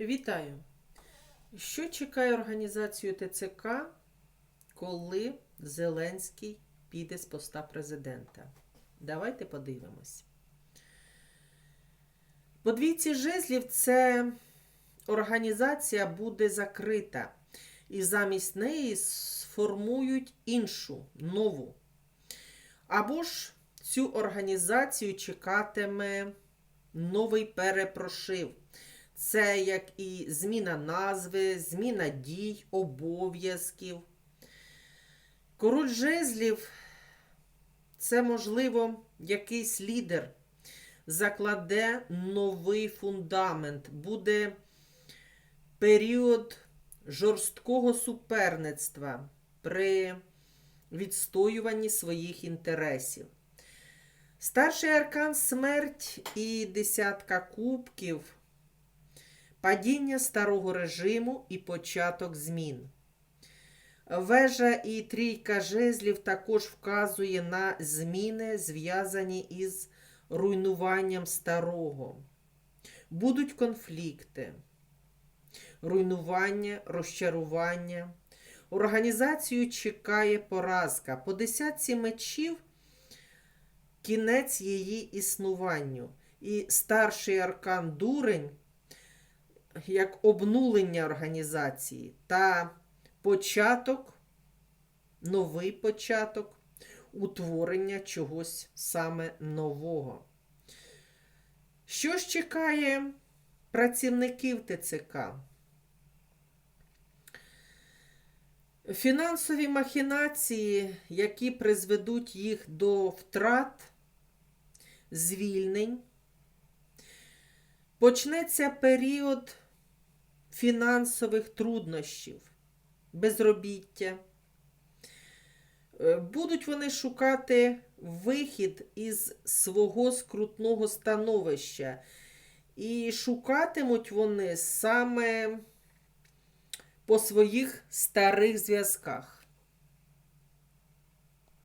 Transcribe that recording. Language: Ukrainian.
Вітаю! Що чекає організацію ТЦК, коли Зеленський піде з поста президента? Давайте подивимось. По двійці жезлів це організація буде закрита, і замість неї сформують іншу нову. Або ж цю організацію чекатиме новий перепрошив. Це як і зміна назви, зміна дій, обов'язків. Король жезлів це, можливо, якийсь лідер закладе новий фундамент, буде період жорсткого суперництва при відстоюванні своїх інтересів. Старший аркан смерть і десятка кубків падіння старого режиму і початок змін. Вежа і трійка жезлів також вказує на зміни, зв'язані із руйнуванням старого. Будуть конфлікти, руйнування, розчарування. Організацію чекає поразка. По десятці мечів кінець її існуванню. І старший аркан дурень як обнулення організації та початок, новий початок утворення чогось саме нового. Що ж чекає працівників ТЦК? Фінансові махінації, які призведуть їх до втрат, звільнень, почнеться період фінансових труднощів, безробіття. Е, Будуть вони шукати вихід із свого скрутного становища. І шукатимуть вони саме по своїх старих зв'язках.